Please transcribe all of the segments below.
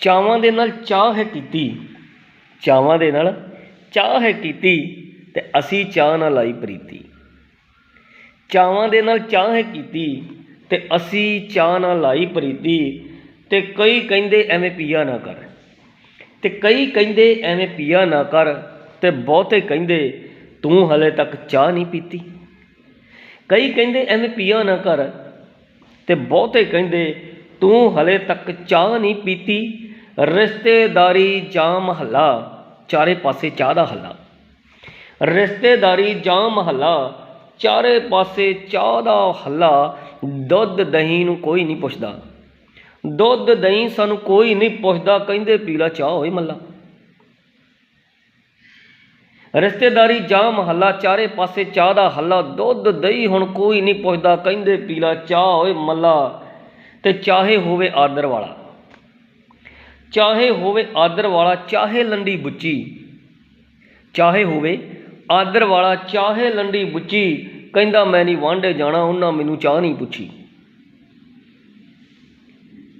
ਚਾਵਾਂ ਦੇ ਨਾਲ ਚਾਹ ਹੈ ਕੀਤੀ। ਚਾਵਾਂ ਦੇ ਨਾਲ ਚਾਹ ਹੈ ਕੀਤੀ ਤੇ ਅਸੀਂ ਚਾਹ ਨਾਲ ਲਾਈ ਪ੍ਰੀਤੀ। ਚਾਵਾਂ ਦੇ ਨਾਲ ਚਾਹ ਹੈ ਕੀਤੀ ਤੇ ਅਸੀਂ ਚਾਹ ਨਾਲ ਲਾਈ ਪ੍ਰੀਤੀ ਤੇ ਕਈ ਕਹਿੰਦੇ ਐਵੇਂ ਪੀਆ ਨਾ ਕਰ। ਤੇ ਕਈ ਕਹਿੰਦੇ ਐਵੇਂ ਪੀਆ ਨਾ ਕਰ ਤੇ ਬਹੁਤੇ ਕਹਿੰਦੇ ਤੂੰ ਹਲੇ ਤੱਕ ਚਾਹ ਨਹੀਂ ਪੀਤੀ। ਕਈ ਕਹਿੰਦੇ ਐਵੇਂ ਪੀਆ ਨਾ ਕਰ ਤੇ ਬਹੁਤੇ ਕਹਿੰਦੇ ਤੂੰ ਹਲੇ ਤੱਕ ਚਾਹ ਨਹੀਂ ਪੀਤੀ ਰਿਸ਼ਤੇਦਾਰੀ ਜਾਂ ਮਹੱਲਾ, ਚਾਰੇ ਪਾਸੇ ਚਾਹ ਦਾ ਹੱਲਾ। ਰਿਸ਼ਤੇਦਾਰੀ ਜਾਂ ਮਹੱਲਾ, ਚਾਰੇ ਪਾਸੇ ਚਾਹ ਦਾ ਹੱਲਾ, ਦੁੱਧ ਦਹੀਂ ਨੂੰ ਕੋਈ ਨਹੀਂ ਪੁੱਛਦਾ। ਦੁੱਧ ਦਹੀਂ ਸਾਨੂੰ ਕੋਈ ਨਹੀਂ ਪੁੱਛਦਾ, ਕਹਿੰਦੇ ਪੀਲਾ ਚਾਹ ਹੋਏ ਮੱਲਾ। ਰਿਸ਼ਤੇਦਾਰੀ ਜਾਂ ਮਹੱਲਾ, ਚਾਰੇ ਪਾਸੇ ਚਾਹ ਦਾ ਹੱਲਾ, ਦੁੱਧ ਦਹੀਂ ਹੁਣ ਕੋਈ ਨਹੀਂ ਪੁੱਛਦਾ, ਕਹਿੰਦੇ ਪੀਲਾ ਚਾਹ ਹੋਏ ਮੱਲਾ। ਤੇ ਚਾਹੇ ਹੋਵੇ ਆਦਰ ਵਾਲਾ। ਚਾਹੇ ਹੋਵੇ ਆਦਰ ਵਾਲਾ, ਚਾਹੇ ਲੰਡੀ ਬੁੱਚੀ। ਚਾਹੇ ਹੋਵੇ ਆਦਰ ਵਾਲਾ, ਚਾਹੇ ਲੰਡੀ ਬੁੱਚੀ। ਕਹਿੰਦਾ, ਮੈਂ ਨਹੀਂ ਵਾਂਢੇ ਜਾਣਾ, ਉਹਨਾਂ ਮੈਨੂੰ ਚਾਹ ਨਹੀਂ ਪੁੱਛੀ।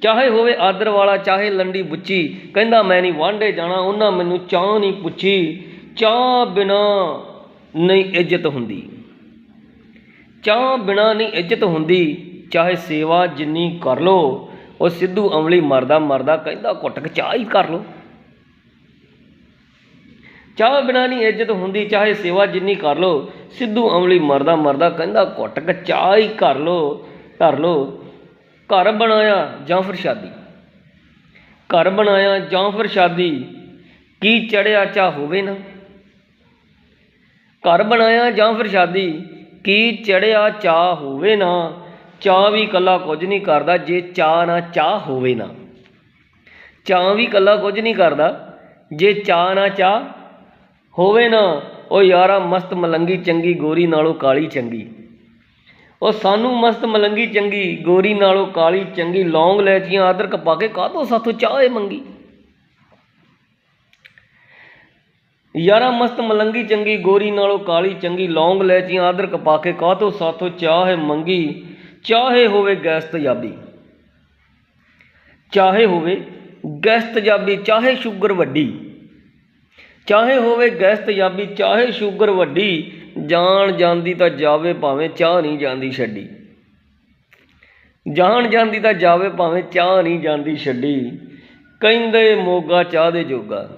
ਚਾਹੇ ਹੋਵੇ ਆਦਰ ਵਾਲਾ, ਚਾਹੇ ਲੰਡੀ ਬੁੱਚੀ। ਕਹਿੰਦਾ, ਮੈਂ ਨਹੀਂ ਵਾਂਢੇ ਜਾਣਾ, ਉਹਨਾਂ ਮੈਨੂੰ ਚਾਹ ਨਹੀਂ ਪੁੱਛੀ। ਚਾਹ ਬਿਨਾ ਨਹੀਂ ਇੱਜ਼ਤ ਹੁੰਦੀ। ਚਾਹ ਬਿਨਾ ਨਹੀਂ ਇੱਜ਼ਤ ਹੁੰਦੀ। ਚਾਹੇ ਸੇਵਾ ਜਿੰਨੀ ਕਰ ਲੋ ਉਹ ਸਿੱਧੂ ਅਮਲੀ ਮਰਦਾ ਮਰਦਾ ਕਹਿੰਦਾ ਘੁੱਟ ਕੇ ਚਾਹ ਹੀ ਕਰ ਲੋ ਚਾਹ ਬਿਨਾ ਨਹੀਂ ਇੱਜ਼ਤ ਹੁੰਦੀ, ਚਾਹੇ ਸੇਵਾ ਜਿੰਨੀ ਕਰ ਲੋ ਸਿੱਧੂ ਅਮਲੀ ਮਰਦਾ ਮਰਦਾ ਕਹਿੰਦਾ ਘੁੱਟ ਕੇ ਚਾਹ ਹੀ ਕਰ ਲੋ ਧਰ ਲੋ ਘਰ ਬਣਾਇਆ ਜਾਂ ਫਿਰ ਸ਼ਾਦੀ? ਘਰ ਬਣਾਇਆ ਜਾਂ ਫਿਰ ਸ਼ਾਦੀ? ਕੀ ਚੜਿਆ ਚਾ ਹੋਵੇ ਨਾ? ਘਰ ਬਣਾਇਆ ਜਾਂ ਫਿਰ ਸ਼ਾਦੀ? ਕੀ ਚੜਿਆ ਚਾਹ ਹੋਵੇ ਨਾ? ਚਾਹ ਵੀ ਇਕੱਲਾ ਕੁਝ ਨਹੀਂ ਕਰਦਾ, ਜੇ ਚਾਹ ਨਾ, ਚਾਹ ਹੋਵੇ ਨਾ। ਚਾਹ ਵੀ ਇਕੱਲਾ ਕੁਝ ਨਹੀਂ ਕਰਦਾ, ਜੇ ਚਾਹ ਨਾ, ਚਾਹ ਹੋਵੇ ਨਾ, ਉਹ ਯਾਰਾ ਮਸਤ ਮਲੰਗੀ ਚੰਗੀ, ਗੋਰੀ ਨਾਲੋਂ ਕਾਲੀ ਚੰਗੀ। ਉਹ ਸਾਨੂੰ ਮਸਤ ਮਲੰਗੀ ਚੰਗੀ, ਗੋਰੀ ਨਾਲੋਂ ਕਾਲੀ ਚੰਗੀ, ਲੌਂਗ ਲੈਚੀਆਂ ਅਦਰਕ ਪਾ ਕੇ ਕਾਹਤੋਂ ਸਾਥੋਂ ਚਾਹ ਏ ਮੰਗੀ? ਯਾਰਾ ਮਸਤ ਮਲੰਗੀ ਚੰਗੀ, ਗੋਰੀ ਨਾਲੋਂ ਕਾਲੀ ਚੰਗੀ, ਲੌਂਗ ਲੈਚੀਆਂ ਅਦਰਕ ਪਾ ਕੇ ਕਾਹਤੋਂ ਸਾਥੋਂ ਚਾਹ ਏ ਮੰਗੀ? ਚਾਹੇ ਹੋਵੇ ਗੈਸ ਤੇਜ਼ਾਬੀ ਚਾਹੇ ਹੋਵੇ ਗੈਸ ਤੇਜ਼ਾਬੀ ਚਾਹੇ ਸ਼ੂਗਰ ਵੱਡੀ, ਚਾਹੇ ਹੋਵੇ ਗੈਸ ਤੇਜ਼ਾਬੀ ਚਾਹੇ ਸ਼ੂਗਰ ਵੱਡੀ, ਜਾਣ ਜਾਂਦੀ ਤਾਂ ਜਾਵੇ ਭਾਵੇਂ ਚਾਹ ਨਹੀਂ ਜਾਂਦੀ ਛੱਡੀ। ਜਾਣ ਜਾਂਦੀ ਤਾਂ ਜਾਵੇ ਭਾਵੇਂ ਚਾਹ ਨਹੀਂ ਜਾਂਦੀ ਛੱਡੀ। ਕਹਿੰਦੇ ਮੋਗਾ ਚਾਹ ਦੇ ਜੋਗਾ,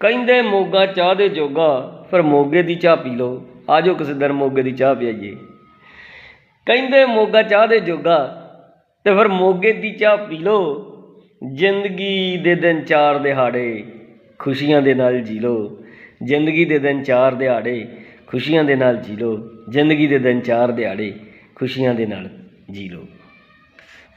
ਕਹਿੰਦੇ ਮੋਗਾ ਚਾਹ ਦੇ ਜੋਗਾ, ਫਿਰ ਮੋਗੇ ਦੀ ਚਾਹ ਪੀ ਲਓ ਆਜੋ ਕਿਸੇ ਦਿਨ ਮੋਗੇ ਦੀ ਚਾਹ ਪਿਆਈਏ। ਕਹਿੰਦੇ ਮੋਗਾ ਚਾਹ ਦੇ ਜੋਗਾ, ਤੇ ਫਿਰ ਮੋਗੇ ਦੀ ਚਾਹ ਪੀ ਲਓ। ਜ਼ਿੰਦਗੀ ਦੇ ਦਿਨ ਚਾਰ ਦਿਹਾੜੇ ਖੁਸ਼ੀਆਂ ਦੇ ਨਾਲ ਜੀ ਲਓ। ਜ਼ਿੰਦਗੀ ਦੇ ਦਿਨ ਚਾਰ ਦਿਹਾੜੇ ਖੁਸ਼ੀਆਂ ਦੇ ਨਾਲ ਜੀ ਲਓ। ਜ਼ਿੰਦਗੀ ਦੇ ਦਿਨ ਚਾਰ ਦਿਹਾੜੇ ਖੁਸ਼ੀਆਂ ਦੇ ਨਾਲ ਜੀ ਲਓ।